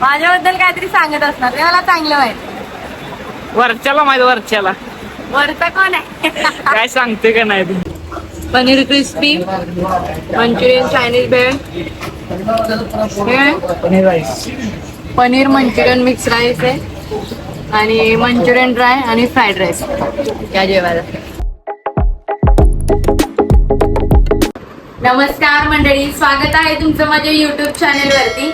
माझ्याबद्दल काहीतरी सांगत असणार. ते मला चांगलं माहिती. वरच्याला माहिती वरच्याला. वरचा कोण आहे? काय सांगते का नाही तू? Paneer crispy Manchurian Chinese bhel हे पनीर मंचुरियन मिक्स राईस आहे आणि मंचुरियन ड्राय आणि फ्राईड राईस. या जेवायला. नमस्कार मंडळी स्वागत आहे तुमचं माझ्या युट्यूब चॅनेल वरती.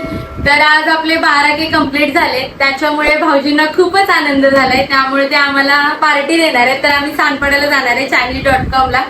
तर आज आपले बारा के कंप्लीट झाले. त्याच्यामुळे भाऊजींना खूपच आनंद झालाय. त्यामुळे ते आम्हाला पार्टी देणार आहेत. तर आम्ही सानपड्याला जाणार आहे चायनीज डॉट कॉम ला.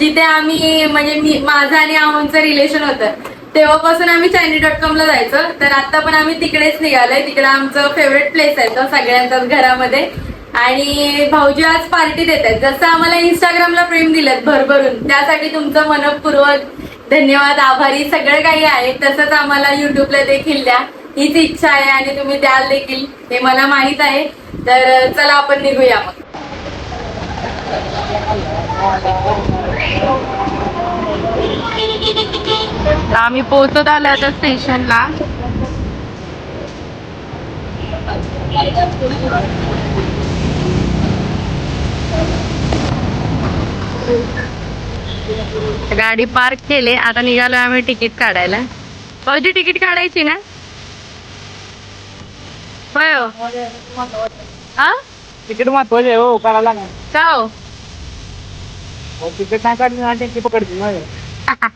जिथे आम्ही म्हणजे मी माझं आणि आहोंचं रिलेशन होतं. तेव्हापासून आम्ही चायनीज डॉट कॉम ला जायचो. तर आता पण आम्ही तिकडेच निघालोय. तिकडे आमचं फेवरेट प्लेस आहे तो सगळ्यांचाच घरामध्ये. आणि भाऊजी आज पार्टी देत आहेत जसं आम्हाला इंस्टाग्रामला प्रेम दिलं भरभरून त्यासाठी तुमचं मनपूर्वक धन्यवाद आभारी. सगळं काही आहे. तसंच आम्हाला युट्यूबला देखील द्या. हीच इच्छा आहे आणि तुम्ही द्याल देखील. हे मला माहीत आहे. तर चला आपण निघूया मग. आम्ही पोहोचत आलो आता स्टेशनला. गाडी पार्क केले. आता निघालो आम्ही तिकीट काढायला. भाऊजी तिकीट काढायची ना? हो. हा? तिकीट महत्त्वाचे हो काढायला नाही का हो? तिकीट नाही काढली ना टेकी पकडते ना.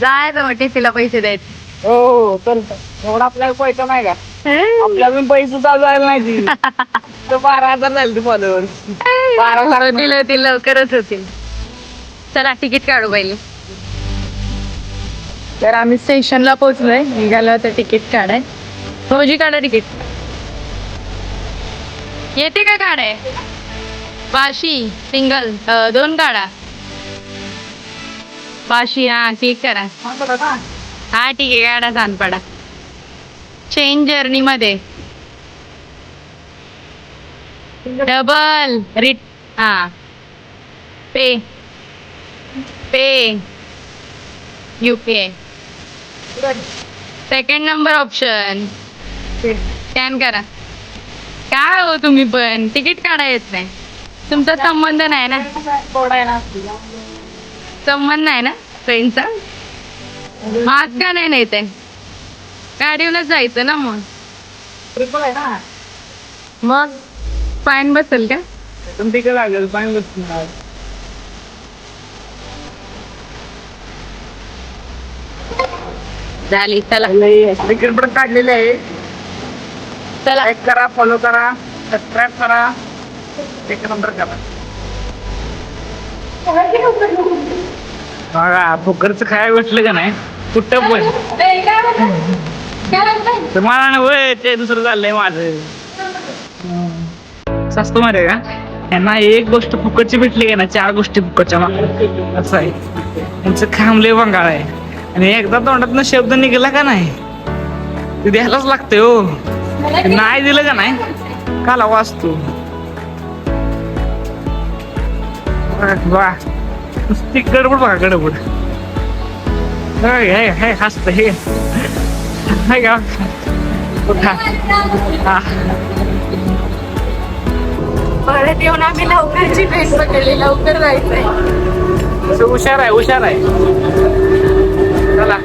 जायचं मग टिफीला पैसे द्यायचे. हो चल एवढा आपल्याला पैसा नाही का? आपल्याला पण पैसे चालू नाही बारा हजार झाले ते फॉलोअर बारा होतील लवकरच होतील. चला तिकीट काढू पहिले. तर आम्ही स्टेशनला पोहोचलोय. निघालो आता तिकीट काढाय. भाऊजी काढा तिकीट. येते का काढाय? बाशी सिंगल दोन काढा. बाशी हा ठीक करा. हा ठीक आहे काढा सांगपडा चेंज जर्नी मध्ये. डबल रिट हा. Pay pay. UPI second number option scan करा. काय हो तुम्ही पण? तिकीट काढा येत नाही. तुमचा संबंध नाही ना? संबंध नाही ना? ट्रेनचा आज का नाही नेते गाडीवरच जायचं ना मग. मग? फाईन बसेल का? तिकडे लागेल पाणी बसणार झाली चला. तिकीट पण काढलेले आहे. चला. लाईक करा फॉलो करा सबस्क्राईब करा. एक नंबर करा. बघा फुकरचं खायला भेटलं का नाही? कुठं पण. मला ना वय ते दुसरं चाललंय माझं. स्वस्त मध्ये का? यांना एक गोष्ट फुकटची भेटली का ना चार गोष्टी फुकटच्या मागं. असं आहे. त्यांचं खांबले बंगाळ आहे. आणि एकदा तोंडातनं शब्द निघाला का नाही? ते द्यायलाच लागतंय हो. नाही दिलं का नाही? काला वाचतो वा नुसती गडबड बघा गडबड. हे हे हसत हे. परत येऊन आम्ही लवकरची ट्रेन पकडली लवकर जायचंय. हुशार आहे हुशार आहे. चला.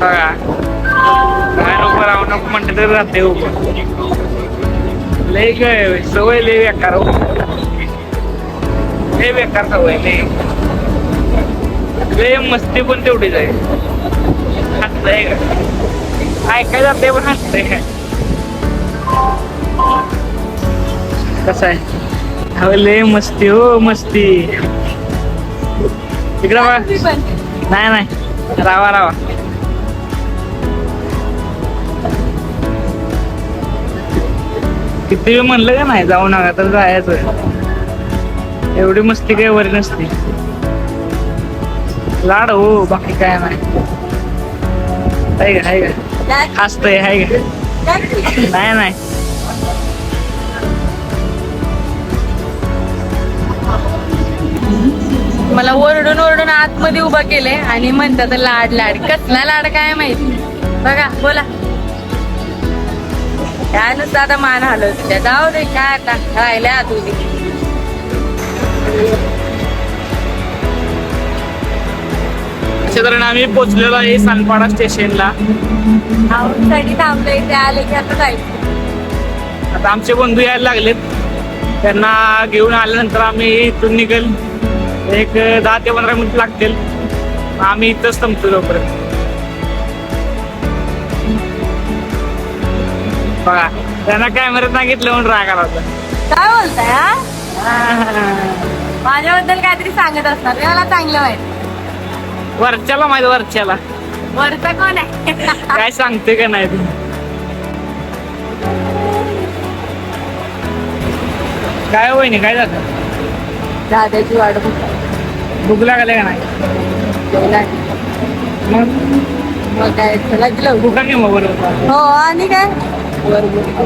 बघा. राहू नको म्हणते तरी राहते उभं लय काय सवय लय बेकार हो. लय बेकार सवय लय. लय मस्ती पण तेवढीच आहे हसतंय का? ऐकाय जाते पण हसतंय काय कसं आहे? लय मस्ती हो मस्ती. इकडं नाही नाही. रावा रावा. किती म्हणलं का नाही जाऊ नका तर जायचं. एवढी मस्ती काही वरी नसते. लाड हो बाकी काय नाही. आहे का आहे का? हसतंय आहे का? नाही नाही. ओरडून आतमध्ये उभा केले आणि म्हणतात लाड लाड. कसला लाड काय माहिती? बघा बोला. काय नुसतं आता मान हलवत त्या जाऊ दे काय आता? राहिल्या अशा तऱ्हेने आम्ही पोहोचलेलो आहे सानपाडा स्टेशनला. साठी ते आले की आता जायचं. आता आमचे बंधू यायला लागलेत. त्यांना घेऊन आल्यानंतर आम्ही इथून निघेल. एक दहा ते पंधरा मिनिट लागतील. आम्ही इथंच थांबतो लवकरच बघा त्यांना कॅमेऱ्यात सांगितलं म्हणून राग आला होता. काय बोलताय हा? माझ्याबद्दल काहीतरी सांगत असणार. हे मला चांगलं माहिती. वरच्याला माहिती वरच्याला. वरचा कोण आहे? काय सांगते का नाही तू? काय होय नाही काय झालं? दादाची वाट भूक लागले का नाही? मग? मग काय चला दिलं भुका की बरोबर हो आणि काय?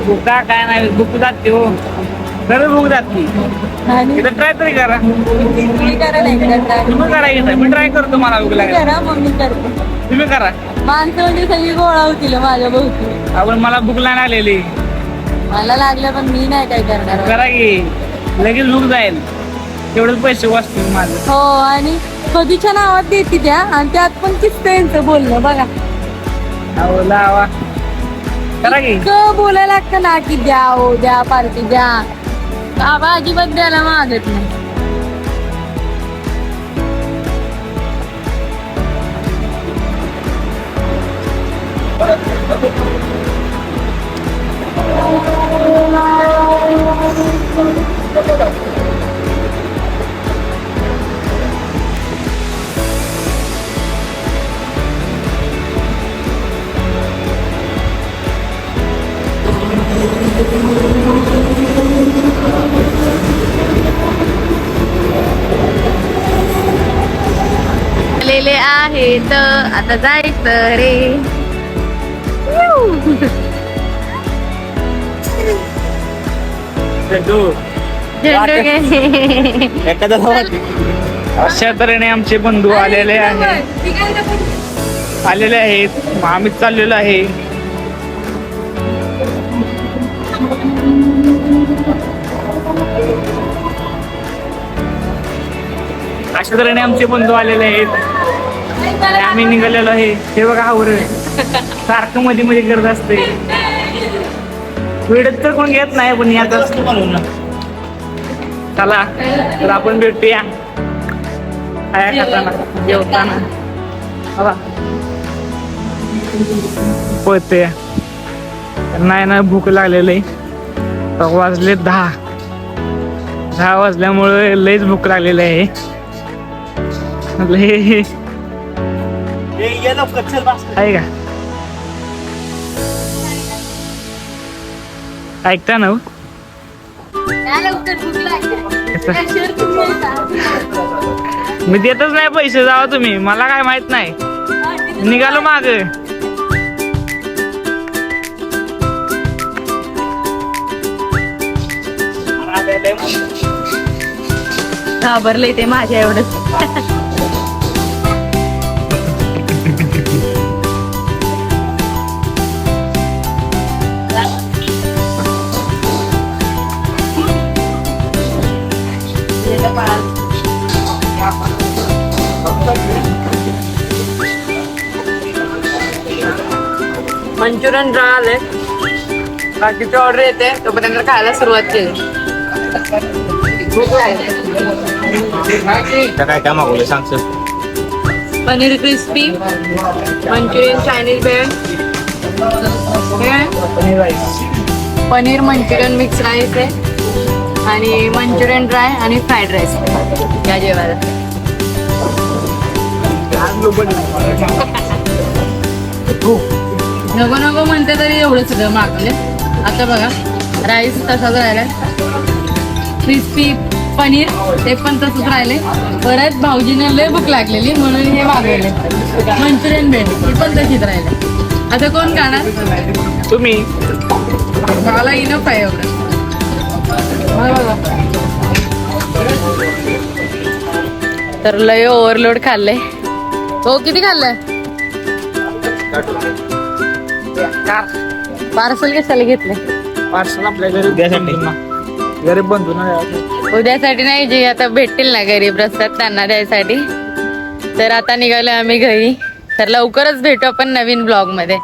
भुका काय नाही भूक जाते हो. खरं भूक जाते. इथं ट्राय तरी करा. मी करायला एकदा try. तुम्ही करायचं नाही मी ट्राय करतो मला भूक तुम्ही लागेल. करा मग मी करते. तुम्ही करा. माणसं म्हणजे सगळी गोळा होतील माझ्या भोवती. आपण मला भूक नाही आलेली मला लागलं पण मी नाही काय करणार. करा की. लगेच भूक जाईल. तेवढेच पैसे वाचतील माझं. हो आणि कधीच्या नावात देते त्या आणि त्यात पण किस्त यांचं बोलणं बघा. अहो लावा. करा की. इतकं बोलायला लागतं ना की द्या हो द्या पार्टी द्या. बाबा अजिबात द्यायला मागत नाही. आलेले आहेत. आता जायचं रे. अशा तऱ्हेने आमचे बंधू आलेले आहेत. आलेले आहेत. मग आम्ही चाललेलो आहे. अशा तऱ्हेने आमचे बंधू आलेले आहेत. आम्ही निघालेलो आहे. हे बघा आवर सारखं मध्ये मध्ये करत असते वेळेत तर कोण घेत नाही पण याचा चला तर आपण भेटूया. काय खाताना जेवताना. चला. पळते नाही ना भूक लागलेली. आहे वाजले दहा. दहा वाजल्यामुळे लईच भूक लागलेली आहे. लय आहे का? ऐकता ना हो? मी देतच नाही पैसे जावा तुम्ही. मला काय माहीत नाही. निघालो माग. घाबरले ते माझ्या एवढंच. मंचुरियन ड्राय आले बाकीची ऑर्डर येते तोपर्यंत खायला सुरुवात केली. भूक काय काय मागवलं सांगतो paneer crispy Manchurian Chinese bhel paneer Manchurian mix rice आहे आणि मंचुरियन ड्राय आणि फ्राईड राईस या जेवायला. नको नको म्हणते तरी एवढं सगळं मागले. आता बघा राईस तसाच राहिला क्रिस्पी पनीर ते पण तसंच राहिले. परत भाऊजीने लय भूक लागलेली म्हणून हे मागवले. मंचुरियन भेळ ती पण तशीच राहिले. आता कोण खाणार? तुम्ही. मला इनफ आहे एवढं. तर लय ओव्हरलोड खाल्लंय हो किती खाल्लंय कार पार्सल कशाला घेतले? पार्सल आपल्या घरी. गरीब बंधू ना उद्यासाठी नाही जे आता भेटतील ना गरीब रस्त्यात त्यांना द्यायसाठी. तर आता निघालो आम्ही घरी. तर लवकरच भेटू आपण नवीन ब्लॉगमध्ये.